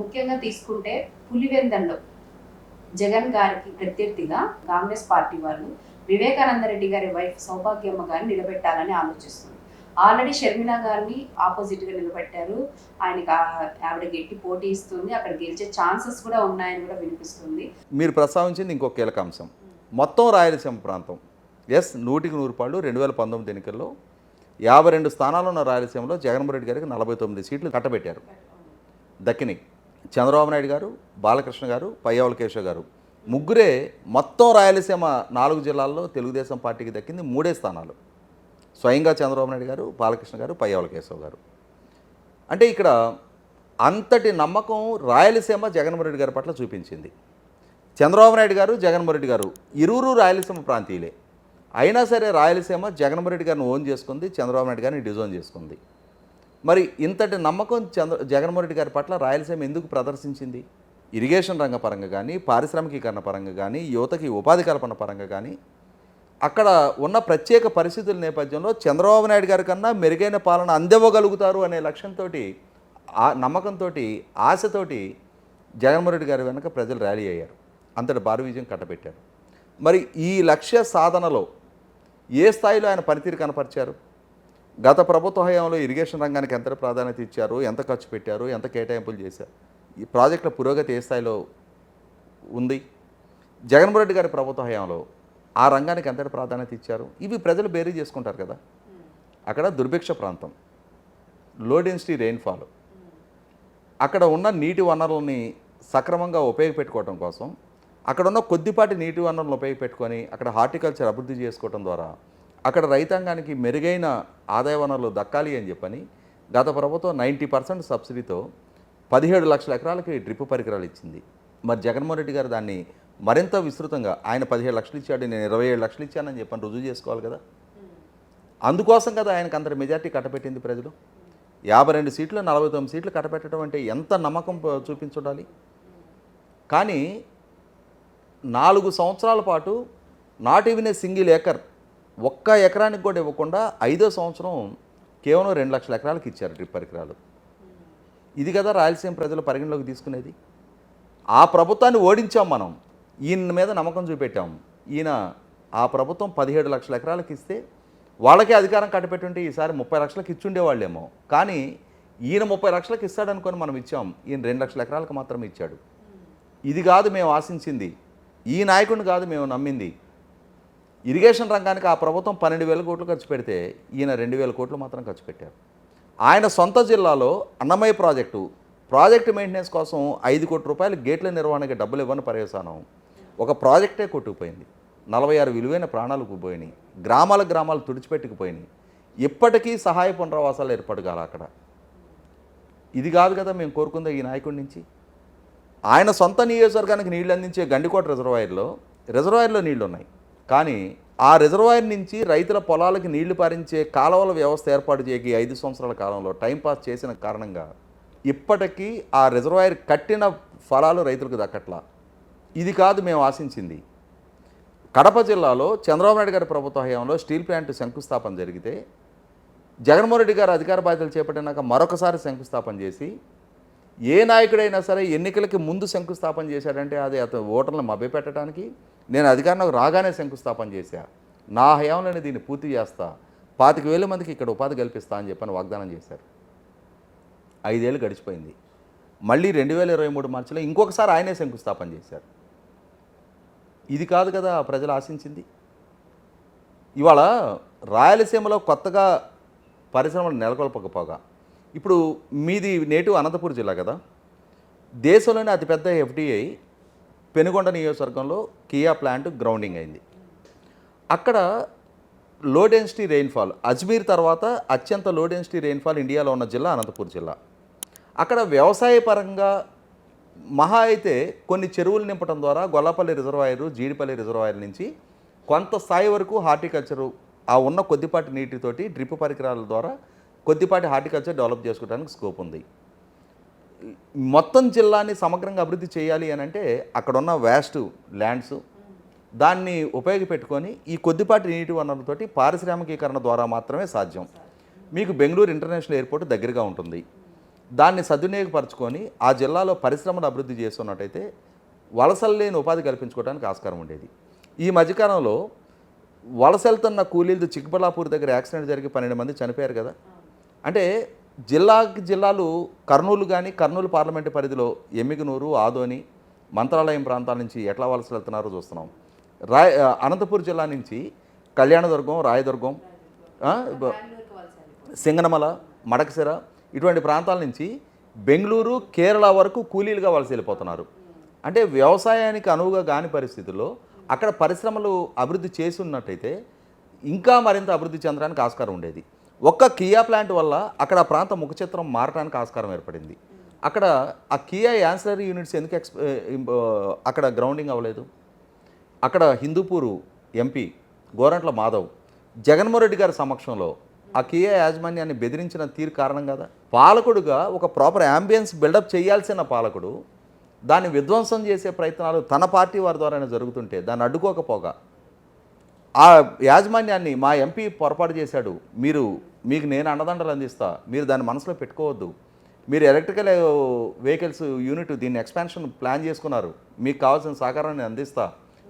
ముఖ్యంగా తీసుకుంటే పులివెందంలో జగన్ గారికి ప్రత్యర్థిగా కాంగ్రెస్ పార్టీ వాళ్ళు వివేకానంద రెడ్డి గారి వైఫ్ సౌభాగ్యమ్మ గారిని నిలబెట్టాలని ఆలోచిస్తుంది ఆల్రెడీ షర్మిల గారిని ఆపోజిట్గా నిలబెట్టారు. ఆయనకి ఆవిడ గట్టి పోటీ ఇస్తుంది. అక్కడ గెలిచే ఛాన్సెస్ కూడా ఉన్నాయని కూడా వినిపిస్తుంది. మీరు ప్రస్తావించింది ఇంకో కీలక అంశం. మొత్తం రాయలసీమ ప్రాంతం. ఎస్ నూటికి నూరు పాళ్ళు రెండు వేల పంతొమ్మిది ఎన్నికల్లో యాభై రెండు స్థానాలు ఉన్న రాయలసీమలో జగన్మోహన్ రెడ్డి గారికి నలభై తొమ్మిది సీట్లు కట్టబెట్టారు. దక్కిని చంద్రబాబు నాయుడు గారు బాలకృష్ణ గారు పయ్యావుల కేశవ్ గారు. ముగ్గురే మొత్తం రాయలసీమ నాలుగు జిల్లాల్లో తెలుగుదేశం పార్టీకి దక్కింది మూడే స్థానాలు. స్వయంగా చంద్రబాబు నాయుడు గారు బాలకృష్ణ గారు పయ్యావుల కేశవ్ గారు. అంటే ఇక్కడ అంతటి నమ్మకం రాయలసీమ జగన్మోహన్ రెడ్డి గారి పట్ల చూపించింది. చంద్రబాబు నాయుడు గారు జగన్మోహన్ రెడ్డి గారు ఇరువురు రాయలసీమ ప్రాంతీయులే. అయినా సరే రాయలసీమ జగన్మోహన్ రెడ్డి గారిని ఓన్ చేసుకుంది చంద్రబాబు నాయుడు గారిని డిజోన్ చేసుకుంది. మరి ఇంతటి నమ్మకం చంద్ర జగన్మోహన్ రెడ్డి గారి పట్ల రాయలసీమ ఎందుకు ప్రదర్శించింది? ఇరిగేషన్ రంగ పరంగా కానీ పారిశ్రామికీకరణ పరంగా కానీ యువతకి ఉపాధి కల్పన పరంగా కానీ అక్కడ ఉన్న ప్రత్యేక పరిస్థితుల నేపథ్యంలో చంద్రబాబు నాయుడు గారి కన్నా మెరుగైన పాలన అందివ్వగలుగుతారు అనే లక్ష్యంతో ఆ నమ్మకంతో ఆశతోటి జగన్మోహన్ రెడ్డి గారి వెనక ప్రజలు ర్యాలీ అయ్యారు. అంతటి భారీ విజయం కట్టబెట్టారు. మరి ఈ లక్ష్య సాధనలో ఏ స్థాయిలో ఆయన పనితీరు కనపరిచారు? గత ప్రభుత్వ హయాంలో ఇరిగేషన్ రంగానికి ఎంత ప్రాధాన్యత ఇచ్చారు ఎంత ఖర్చు పెట్టారు ఎంత కేటాయింపులు చేశారు? ఈ ప్రాజెక్టుల పురోగతి ఏ స్థాయిలో ఉంది? జగన్మోహన్ రెడ్డి గారి ప్రభుత్వ హయాంలో ఆ రంగానికి ఎంత ప్రాధాన్యత ఇచ్చారు? ఇవి ప్రజలు బేరీ చేసుకుంటారు కదా. అక్కడ దుర్భిక్ష ప్రాంతం లో డెన్సిటీ రెయిన్ఫాల్ అక్కడ ఉన్న నీటి వనరుల్ని సక్రమంగా ఉపయోగపెట్టుకోవడం కోసం అక్కడ ఉన్న కొద్దిపాటి నీటి వనరులను ఉపయోగపెట్టుకొని అక్కడ హార్టికల్చర్ అభివృద్ధి చేసుకోవడం ద్వారా అక్కడ రైతాంగానికి మెరుగైన ఆదాయ వనరులు దక్కాలి అని చెప్పని గత ప్రభుత్వం నైంటీ పర్సెంట్ సబ్సిడీతో పదిహేడు లక్షల ఎకరాలకి డ్రిప్ పరికరాలు ఇచ్చింది. మరి జగన్మోహన్ రెడ్డి గారు దాన్ని మరింత విస్తృతంగా ఆయన పదిహేడు లక్షలు ఇచ్చాడు నేను ఇరవై ఏడు లక్షలు ఇచ్చానని చెప్పని రుజువు చేసుకోవాలి కదా. అందుకోసం కదా ఆయనకు అంతటి మెజార్టీ కట్టబెట్టింది ప్రజలు. యాభై రెండు సీట్లు నలభై తొమ్మిది సీట్లు కట్టబెట్టడం అంటే ఎంత నమ్మకం చూపించుండాలి? కానీ నాలుగు సంవత్సరాల పాటు not even a single acre ఒక్క ఎకరానికి కూడా ఇవ్వకుండా ఐదో సంవత్సరం కేవలం రెండు లక్షల ఎకరాలకు ఇచ్చారు డ్రిప్ పరికరాలు. ఇది కదా రాయలసీమ ప్రజలు పరిగణలోకి తీసుకునేది. ఆ ప్రభుత్వాన్ని ఓడించాం మనం. ఈయన మీద నమ్మకం చూపెట్టాం. ఈయన ఆ ప్రభుత్వం పదిహేడు లక్షల ఎకరాలకు ఇస్తే వాళ్ళకే అధికారం కట్టపెట్టుంటే ఈసారి ముప్పై లక్షలకు ఇచ్చుండేవాళ్ళేమో. కానీ ఈయన ముప్పై లక్షలకు ఇస్తాడనుకొని మనం ఇచ్చాం. ఈయన రెండు లక్షల ఎకరాలకు మాత్రం ఇచ్చాడు. ఇది కాదు మేము ఆశించింది. ఈ నాయకుడిని కాదు మేము నమ్మింది. ఇరిగేషన్ రంగానికి ఆ ప్రభుత్వం పన్నెండు వేల కోట్లు ఖర్చు పెడితే ఈయన రెండు వేల కోట్లు మాత్రం ఖర్చు పెట్టారు. ఆయన సొంత జిల్లాలో అన్నమయ్య ప్రాజెక్టు ప్రాజెక్టు మెయింటెనెన్స్ కోసం ఐదు కోట్ల రూపాయలు గేట్ల నిర్వహణకి డబ్బులు ఇవ్వని పర్యవసానం ఒక ప్రాజెక్టే కొట్టుకుపోయింది. నలభై ఆరు విలువైన ప్రాణాలకు పోయినాయి. గ్రామాల గ్రామాలు తుడిచిపెట్టుకుపోయినాయి. ఇప్పటికీ సహాయ పునరావాసాలు ఏర్పాటు కాల అక్కడ. ఇది కాదు కదా మేము కోరుకుందా ఈ నాయకుడి నుంచి. ఆయన సొంత నియోజకవర్గానికి నీళ్ళు అందించే గండికోట రిజర్వాయర్లో రిజర్వాయర్లో నీళ్ళు ఉన్నాయి కానీ ఆ రిజర్వాయర్ నుంచి రైతుల పొలాలకి నీళ్ళు పారించే కాలువల వ్యవస్థ ఏర్పాటు చేయకి ఐదు సంవత్సరాల కాలంలో టైంపాస్ చేసిన కారణంగా ఇప్పటికీ ఆ రిజర్వాయర్ కట్టిన ఫలాలు రైతులకు దక్కట్లా. ఇది కాదు మేము ఆశించింది. కడప జిల్లాలో చంద్రబాబు నాయుడు గారి ప్రభుత్వ హయాంలో స్టీల్ ప్లాంట్ శంకుస్థాపన జరిగితే జగన్మోహన్ రెడ్డి గారు అధికార బాధ్యతలు చేపట్టినాక మరొకసారి శంకుస్థాపన చేసి ఏ నాయకుడైనా సరే ఎన్నికలకి ముందు శంకుస్థాపన చేశాడంటే అది అతను ఓటర్లను మభ్యపెట్టడానికి నేను అధికారంలోకి రాగానే శంకుస్థాపన చేశా. నా హయాంలోనే దీన్ని పూర్తి చేస్తా. పాతిక వేల మందికి ఇక్కడ ఉపాధి కల్పిస్తా అని చెప్పని వాగ్దానం చేశారు. ఐదేళ్ళు గడిచిపోయింది. మళ్ళీ రెండు వేల ఇరవై మూడు మార్చిలో ఇంకొకసారి ఆయనే శంకుస్థాపన చేశారు. ఇది కాదు కదా ప్రజలు ఆశించింది. ఇవాళ రాయలసీమలో కొత్తగా పరిశ్రమలు నెలకొల్పకపోగా ఇప్పుడు మీది నేటివ్ అనంతపూర్ జిల్లా కదా. దేశంలోనే అతిపెద్ద ఎఫ్డిఐ పెనుగొండ నియోజకవర్గంలో కియా ప్లాంట్ గ్రౌండింగ్ అయింది. అక్కడ లో డెన్సిటీ రెయిన్ఫాల్ అజ్మీర్ తర్వాత అత్యంత లో డెన్సిటీ రెయిన్ఫాల్ ఇండియాలో ఉన్న జిల్లా అనంతపూర్ జిల్లా. అక్కడ వ్యవసాయపరంగా మహా అయితే కొన్ని చెరువులు నింపడం ద్వారా గొల్లపల్లి రిజర్వాయరు జీడిపల్లి రిజర్వాయర్ నుంచి కొంత స్థాయి వరకు హార్టికల్చరు ఆ ఉన్న కొద్దిపాటి నీటితోటి డ్రిప్ పరికరాల ద్వారా కొద్దిపాటి హార్టికల్చర్ డెవలప్ చేసుకోవడానికి స్కోప్ ఉంది. మొత్తం జిల్లాని సమగ్రంగా అభివృద్ధి చేయాలి అని అంటే అక్కడున్న వేస్ట్ ల్యాండ్స్ దాన్ని ఉపయోగపెట్టుకొని ఈ కొద్దిపాటి నీటి వనరులతోటి పారిశ్రామికీకరణ ద్వారా మాత్రమే సాధ్యం. మీకు బెంగళూరు ఇంటర్నేషనల్ ఎయిర్పోర్ట్ దగ్గరగా ఉంటుంది. దాన్ని సద్వినియోగపరచుకొని ఆ జిల్లాలో పరిశ్రమలు అభివృద్ధి చేస్తున్నట్టయితే వలసలు లేని ఉపాధి కల్పించుకోవడానికి ఆస్కారం ఉండేది. ఈ మధ్యకాలంలో వలసెళ్తున్న కూలీలతో చిక్బలాపూర్ దగ్గర యాక్సిడెంట్ జరిగి పన్నెండు మంది చనిపోయారు కదా. అంటే జిల్లాకి జిల్లాలు కర్నూలు కానీ కర్నూలు పార్లమెంటు పరిధిలో ఎమ్మిగనూరు ఆదోని మంత్రాలయం ప్రాంతాల నుంచి ఎట్లా వలస వెళ్తున్నారో చూస్తున్నాం. రాయ్ అనంతపూర్ జిల్లా నుంచి కళ్యాణదుర్గం రాయదుర్గం సింగనమల మడకసిర ఇటువంటి ప్రాంతాల నుంచి బెంగళూరు కేరళ వరకు కూలీలుగా వలస వెళ్ళిపోతున్నారు. అంటే వ్యవసాయానికి అనువుగా కాని పరిస్థితుల్లో అక్కడ పరిశ్రమలు అభివృద్ధి చేసి ఉన్నట్టయితే ఇంకా మరింత అభివృద్ధి చెందడానికి ఆస్కారం ఉండేది. ఒక్క కియా ప్లాంట్ వల్ల అక్కడ ఆ ప్రాంత ముఖ చిత్రం మారడానికి ఆస్కారం ఏర్పడింది. అక్కడ ఆ కియా యాన్సరీ యూనిట్స్ ఎందుకు ఎక్స్ అక్కడ గ్రౌండింగ్ అవ్వలేదు? అక్కడ హిందూపూరు ఎంపీ గోరంట్ల మాధవ్ జగన్మోహన్ రెడ్డి గారి సమక్షంలో ఆ కియా యాజమాన్యాన్ని బెదిరించిన తీరు కారణం కదా? పాలకుడుగా ఒక ప్రాపర్ అంబియన్స్ బిల్డప్ చేయాల్సిన పాలకుడు దాన్ని విధ్వంసం చేసే ప్రయత్నాలు తన పార్టీ వారి ద్వారానే జరుగుతుంటే దాన్ని అడ్డుకోకపోగా ఆ యాజమాన్యాన్ని మా ఎంపీ పొరపాటు చేశాడు. మీరు మీకు నేను అండదండలు అందిస్తా. మీరు దాన్ని మనసులో పెట్టుకోవద్దు. మీరు ఎలక్ట్రికల్ వెహికల్స్ యూనిట్ దీన్ని ఎక్స్పాన్షన్ ప్లాన్ చేసుకున్నారు. మీకు కావాల్సిన సహకారాన్ని అందిస్తా.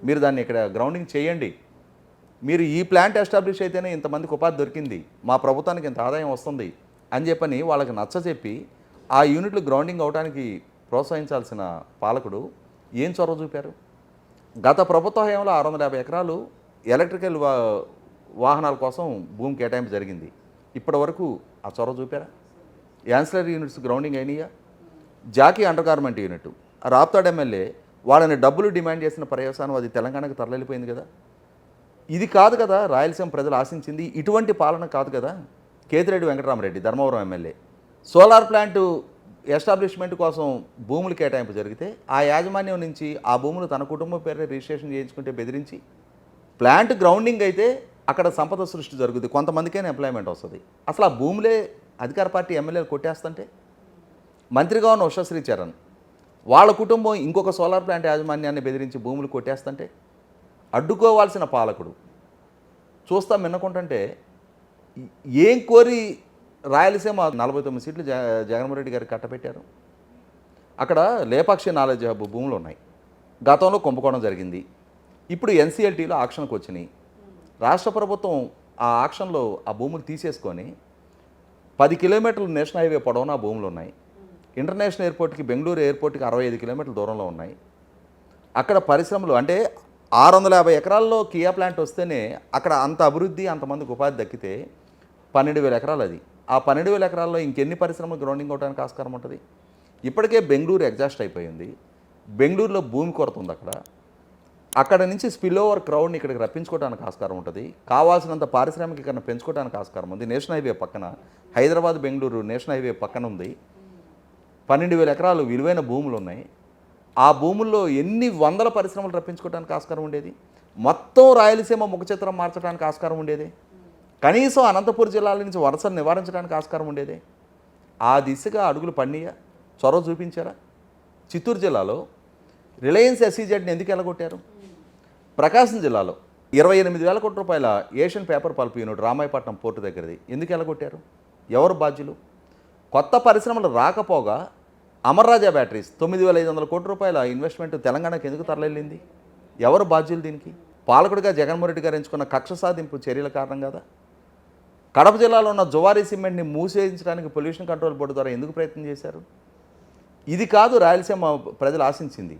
మీరు దాన్ని ఇక్కడ గ్రౌండింగ్ చేయండి. మీరు ఈ ప్లాంట్ ఎస్టాబ్లిష్ అయితేనే ఇంతమందికి ఉపాధి దొరికింది. మా ప్రభుత్వానికి ఇంత ఆదాయం వస్తుంది అని చెప్పని వాళ్ళకి నచ్చచెప్పి ఆ యూనిట్లు గ్రౌండింగ్ అవడానికి ప్రోత్సహించాల్సిన పాలకుడు ఏం చొరవ చూపారు? గత ప్రభుత్వ హయాంలో ఆరు వందల యాభై ఎకరాలు ఎలక్ట్రికల్ వా వాహనాల కోసం భూమి కేటాయింపు జరిగింది. ఇప్పటి వరకు ఆ చొరవ చూపారా? యాన్సిలరీ యూనిట్స్ గ్రౌండింగ్ అయినాయా? Jockey under garment unit. Raptadu MLA వాళ్ళని డబ్బులు డిమాండ్ చేసిన పర్యవసానం అది తెలంగాణకు తరలిపోయింది కదా? ఇది కాదు కదా రాయలసీమ ప్రజలు ఆశించింది. ఇటువంటి పాలన కాదు కదా Ketireddy Venkataramareddy Dharmavaram MLA. Solar plant establishment కోసం భూములు కేటాయింపు జరిగితే ఆ యాజమాన్యం నుంచి ఆ భూములు తన కుటుంబం పేరునే రిజిస్ట్రేషన్ చేయించుకుంటే బెదిరించి ప్లాంట్ గ్రౌండింగ్ అయితే అక్కడ సంపద సృష్టి జరుగుతుంది కొంతమందికైనా ఎంప్లాయ్మెంట్ వస్తుంది. అసలు ఆ భూములే అధికార పార్టీ ఎమ్మెల్యేలు కొట్టేస్తుంటే? మంత్రిగా ఉన్న ఉషశ్రీ చరణ్ వాళ్ళ కుటుంబం ఇంకొక సోలార్ ప్లాంట్ యాజమాన్యాన్ని బెదిరించి భూములు కొట్టేస్తుంటే? అడ్డుకోవాల్సిన పాలకుడు. చూస్తా మిన్నకుంటుంటే ఏం కోరి రాయలసీమ నలభై తొమ్మిది సీట్లు జ జగన్మోహన్ రెడ్డి గారికి కట్టబెట్టారు? అక్కడ లేపాక్షి నాలెడ్జ్ హబ్ భూములు ఉన్నాయి. గతంలో కుంభకోణం జరిగింది. ఇప్పుడు ఎన్సీఎల్టీలో ఆక్షన్కి వచ్చినాయి. రాష్ట్ర ప్రభుత్వం ఆ ఆక్షన్లో ఆ భూములు తీసేసుకొని పది కిలోమీటర్లు నేషనల్ హైవే పొడవునా భూములు ఉన్నాయి. ఇంటర్నేషనల్ ఎయిర్పోర్ట్కి బెంగళూరు ఎయిర్పోర్ట్కి అరవై ఐదు కిలోమీటర్ల దూరంలో ఉన్నాయి. అక్కడ పరిశ్రమలు అంటే ఆరు వందల యాభై ఎకరాల్లో కియా ప్లాంట్ వస్తేనే అక్కడ అంత అభివృద్ధి అంతమందికి ఉపాధి దక్కితే పన్నెండు వేల ఎకరాలు అది. ఆ పన్నెండు వేల ఎకరాల్లో ఇంకెన్ని పరిశ్రమలు గ్రౌండింగ్ అవడానికి ఆస్కారం ఉంటుంది? ఇప్పటికే బెంగళూరు ఎగ్జాస్ట్ అయిపోయింది. బెంగళూరులో భూమి కొరత ఉంది అక్కడ. అక్కడ నుంచి స్పిల్ ఓవర్ క్రౌడ్ని ఇక్కడికి రప్పించుకోవడానికి ఆస్కారం ఉంటుంది. కావాల్సినంత పారిశ్రామికీకరణ పెంచుకోవడానికి ఆస్కారం ఉంది. నేషనల్ హైవే పక్కన హైదరాబాద్ బెంగళూరు నేషనల్ హైవే పక్కన ఉంది. పన్నెండు వేల ఎకరాలు విలువైన భూములు ఉన్నాయి. ఆ భూముల్లో ఎన్ని వందల పరిశ్రమలు రప్పించుకోవడానికి ఆస్కారం ఉండేది? మొత్తం రాయలసీమ ముఖ చిత్రం మార్చడానికి ఆస్కారం ఉండేది? కనీసం అనంతపురం జిల్లాల నుంచి వరసలు నివారించడానికి ఆస్కారం ఉండేది? ఆ దిశగా అడుగులు పండియా చొరవ చూపించారా? చిత్తూరు జిల్లాలో రిలయన్స్ ఎస్సీజెడ్ని ఎందుకు ఎలగొట్టారు? ప్రకాశం జిల్లాలో ఇరవై ఎనిమిది వేల కోట్ల రూపాయల Asian paper pulp unit Ramayapatnam port దగ్గరది. ఎందుకు ఎలగొట్టారు ఎవరు బాధ్యులు? కొత్త పరిశ్రమలు రాకపోగా అమర్రాజా బ్యాటరీస్ తొమ్మిది వేల ఐదు వందల కోట్ల రూపాయల ఇన్వెస్ట్మెంట్ తెలంగాణకు ఎందుకు తరలింది? ఎవరు బాధ్యులు దీనికి? పాలకుడిగా జగన్మోహన్ రెడ్డి గారు ఎంచుకున్న కక్ష సాధింపు చర్యల కారణం కదా? కడప జిల్లాలో ఉన్న జువారీ సిమెంట్ని మూసేయించడానికి పొల్యూషన్ కంట్రోల్ బోర్డు ద్వారా ఎందుకు ప్రయత్నం చేశారు? ఇది కాదు రాయలసీమ ప్రజలు ఆశించింది.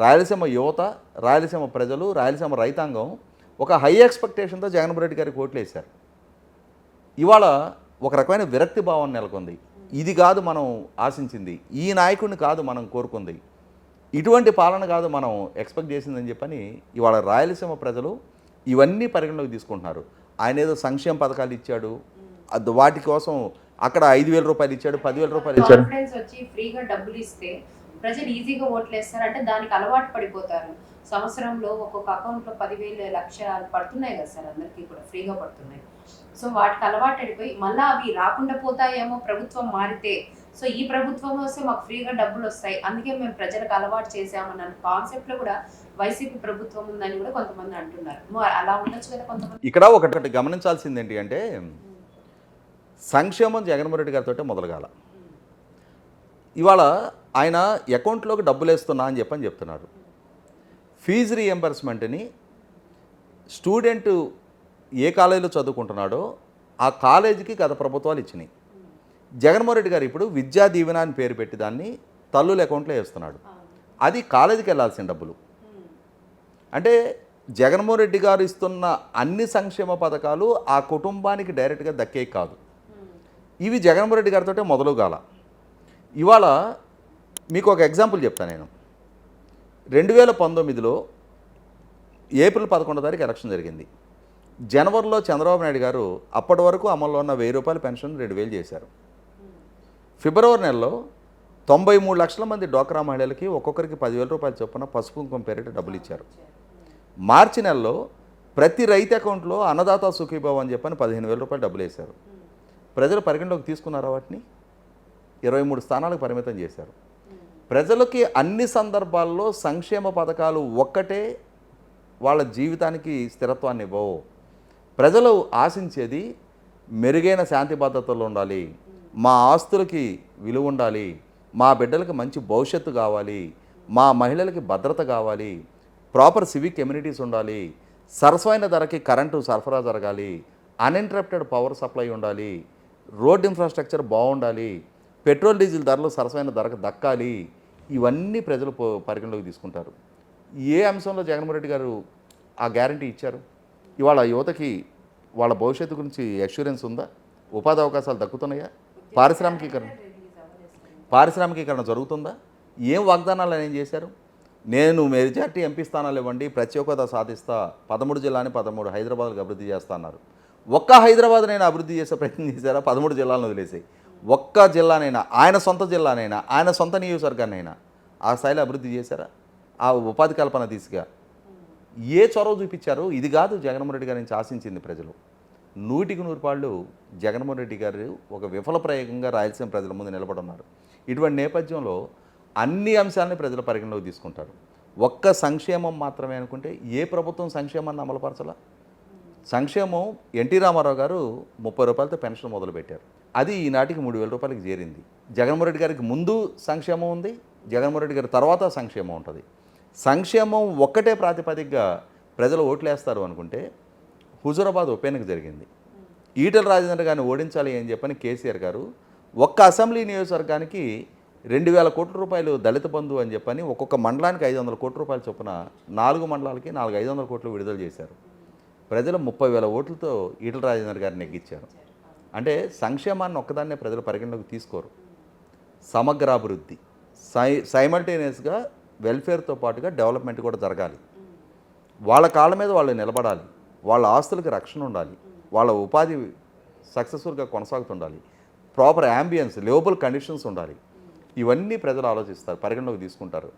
రాయలసీమ యువత రాయలసీమ ప్రజలు రాయలసీమ రైతాంగం ఒక హై ఎక్స్పెక్టేషన్తో జగన్మోహన్ రెడ్డి గారికి ఓట్లు వేశారు. ఇవాళ ఒక రకమైన విరక్తి భావం నెలకొంది. ఇది కాదు మనం ఆశించింది. ఈ నాయకుడిని కాదు మనం కోరుకుంది. ఇటువంటి పాలన కాదు మనం ఎక్స్పెక్ట్ చేసిందని చెప్పని ఇవాళ రాయలసీమ ప్రజలు ఇవన్నీ పరిగణలోకి తీసుకుంటున్నారు. ఆయన ఏదో సంక్షేమ పథకాలు ఇచ్చాడు. వాటి కోసం అక్కడ ఐదు వేల రూపాయలు ఇచ్చాడు పదివేల రూపాయలు ఇచ్చాడు. ప్రజలు ఈజీగా ఓట్లు వేస్తారు అంటే దానికి అలవాటు పడిపోతారు. సంవత్సరంలో ఒక్కొక్క అకౌంట్లో పదివేలు లక్ష పడుతున్నాయి కదా సార్ అందరికీ కూడా ఫ్రీగా పడుతున్నాయి. సో వాటికి అలవాటు పడిపోయి మళ్ళీ అవి రాకుండా పోతాయేమో ప్రభుత్వం మారితే సో ఈ ప్రభుత్వం వస్తే మాకు ఫ్రీగా డబ్బులు వస్తాయి. అందుకే మేము ప్రజలకు అలవాటు చేసామన్న కాన్సెప్ట్లో కూడా వైసీపీ ప్రభుత్వం ఉందని కూడా కొంతమంది అంటున్నారు. అలా ఉండొచ్చు కదా కొంతమంది? ఇక్కడ ఒకటి గమనించాల్సింది ఏంటి అంటే సంక్షేమం జగన్మోహన్ రెడ్డి గారితో మొదలుగాల. ఇవాళ ఆయన అకౌంట్లోకి డబ్బులు వేస్తున్నా అని చెప్పని చెప్తున్నారు. ఫీజు రీఎంబర్స్మెంట్ని స్టూడెంట్ ఏ కాలేజీలో చదువుకుంటున్నాడో ఆ కాలేజీకి గత ప్రభుత్వాలు ఇచ్చినాయి. జగన్మోహన్ రెడ్డి గారు ఇప్పుడు విద్యా దీవెన అని పేరు పెట్టి దాన్ని తల్లుల అకౌంట్లో వేస్తున్నాడు. అది కాలేజీకి వెళ్ళాల్సిన డబ్బులు. అంటే జగన్మోహన్ రెడ్డి గారు ఇస్తున్న అన్ని సంక్షేమ పథకాలు ఆ కుటుంబానికి డైరెక్ట్గా దక్కే కాదు. ఇవి జగన్మోహన్ రెడ్డి గారితో మొదలు కాల ఇవాళ మీకు ఒక ఎగ్జాంపుల్ చెప్తాను నేను. రెండు వేల పంతొమ్మిదిలో ఏప్రిల్ పదకొండో తారీఖు ఎలక్షన్ జరిగింది. జనవరిలో చంద్రబాబు నాయుడు గారు అప్పటి వరకు అమల్లో ఉన్న వెయ్యి రూపాయల పెన్షన్ రెండు వేలు చేశారు. ఫిబ్రవరి నెలలో తొంభై మూడు లక్షల మంది డోక్రా మహిళలకి ఒక్కొక్కరికి పదివేల రూపాయలు చొప్పున పసుపు కుంకుమ పేరిట డబ్బులు ఇచ్చారు. మార్చి నెలలో ప్రతి రైతు అకౌంట్లో అన్నదాత సుఖీభావ్ అని చెప్పని పదిహేను వేల రూపాయలు డబ్బులు వేశారు. ప్రజలు పరిగణలోకి తీసుకున్నారా వాటిని? ఇరవై మూడు స్థానాలకు పరిమితం చేశారు. ప్రజలకి అన్ని సందర్భాల్లో సంక్షేమ పథకాలు ఒక్కటే వాళ్ళ జీవితానికి స్థిరత్వాన్ని ఇవ్వవు. ప్రజలు ఆశించేది మెరుగైన శాంతి భద్రతలు ఉండాలి. మా ఆస్తులకి విలువ ఉండాలి. మా బిడ్డలకి మంచి భవిష్యత్తు కావాలి. మా మహిళలకి భద్రత కావాలి. ప్రాపర్ సివిక్ కమ్యూనిటీస్ ఉండాలి. సరసమైన ధరకి కరెంటు సరఫరా జరగాలి. అన్ఇంటరప్టెడ్ పవర్ సప్లై ఉండాలి. రోడ్ ఇన్ఫ్రాస్ట్రక్చర్ బాగుండాలి. పెట్రోల్ డీజిల్ ధరలు సరసమైన ధరకు దక్కాలి. ఇవన్నీ ప్రజలు పరిగణలోకి తీసుకుంటారు. ఏ అంశంలో జగన్మోహన్ రెడ్డి గారు ఆ గ్యారంటీ ఇచ్చారు? ఇవాళ యువతకి వాళ్ళ భవిష్యత్తు గురించి అష్యూరెన్స్ ఉందా? ఉపాధి అవకాశాలు దక్కుతున్నాయా? పారిశ్రామికీకరణ పారిశ్రామికీకరణ జరుగుతుందా? ఏం వాగ్దానాలు ఆయన చేశారు? నేను మెజార్టీ ఎంపీ స్థానాలు ఇవ్వండి ప్రత్యేకత సాధిస్తా పదమూడు జిల్లాని పదమూడు హైదరాబాద్కి అభివృద్ధి చేస్తా అన్నారు ఒక్క హైదరాబాద్ నేను అభివృద్ధి చేసే ప్రయత్నం చేశారా? పదమూడు జిల్లాలను వదిలేసాయి. ఒక్క జిల్లానైనా ఆయన సొంత జిల్లానైనా ఆయన సొంత నియోజకవర్గానైనా ఆ స్థాయిలో అభివృద్ధి చేశారా? ఆ ఉపాధి కల్పన దిశగా? ఏ చొరవ చూపించారు? ఇది కాదు జగన్మోహన్ రెడ్డి గారి నుంచి ఆశించింది ప్రజలు. నూటికి నూరు పాళ్ళు జగన్మోహన్ రెడ్డి గారు ఒక విఫల ప్రయోగంగా రాయలసీమ ప్రజల ముందు నిలబడున్నారు. ఇటువంటి నేపథ్యంలో అన్ని అంశాలని ప్రజల పరిగణలోకి తీసుకుంటారు. ఒక్క సంక్షేమం మాత్రమే అనుకుంటే ఏ ప్రభుత్వం సంక్షేమాన్ని అమలుపరచలా? సంక్షేమం ఎన్టీ రామారావు గారు ముప్పై రూపాయలతో పెన్షన్ మొదలుపెట్టారు. అది ఈనాటికి మూడు వేల రూపాయలకి చేరింది. జగన్మోహన్ రెడ్డి గారికి ముందు సంక్షేమం ఉంది జగన్మోహన్ రెడ్డి గారి తర్వాత సంక్షేమం ఉంటుంది. సంక్షేమం ఒక్కటే ప్రాతిపదికగా ప్రజలు ఓట్లేస్తారు అనుకుంటే హుజూరాబాద్ ఉప ఎన్నిక జరిగింది. ఈటల రాజేంద్ర గారిని ఓడించాలి అని చెప్పని కేసీఆర్ గారు ఒక్క అసెంబ్లీ నియోజకవర్గానికి రెండు వేల కోట్ల రూపాయలు దళిత బంధు అని చెప్పని ఒక్కొక్క మండలానికి ఐదు వందల కోట్ల రూపాయల చొప్పున నాలుగు మండలాలకి నాలుగు ఐదు వందల కోట్లు విడుదల చేశారు. ప్రజలు ముప్పై వేల ఓట్లతో ఈటల రాజేంద్ర గారిని నెగ్గించారు. అంటే సంక్షేమాన్ని ఒక్కదాన్నే ప్రజలు పరిగణలోకి తీసుకోరు. సమగ్రాభివృద్ధి సై సైమల్టేనియస్గా వెల్ఫేర్తో పాటుగా డెవలప్మెంట్ కూడా జరగాలి. వాళ్ళ కాళ్ళ మీద వాళ్ళు నిలబడాలి. వాళ్ళ ఆస్తులకు రక్షణ ఉండాలి. వాళ్ళ ఉపాధి సక్సెస్ఫుల్గా కొనసాగుతుండాలి ప్రాపర్ యాంబియన్స్ లివబుల్ కండిషన్స్ ఉండాలి. ఇవన్నీ ప్రజలు ఆలోచిస్తారు పరిగణలోకి తీసుకుంటారు.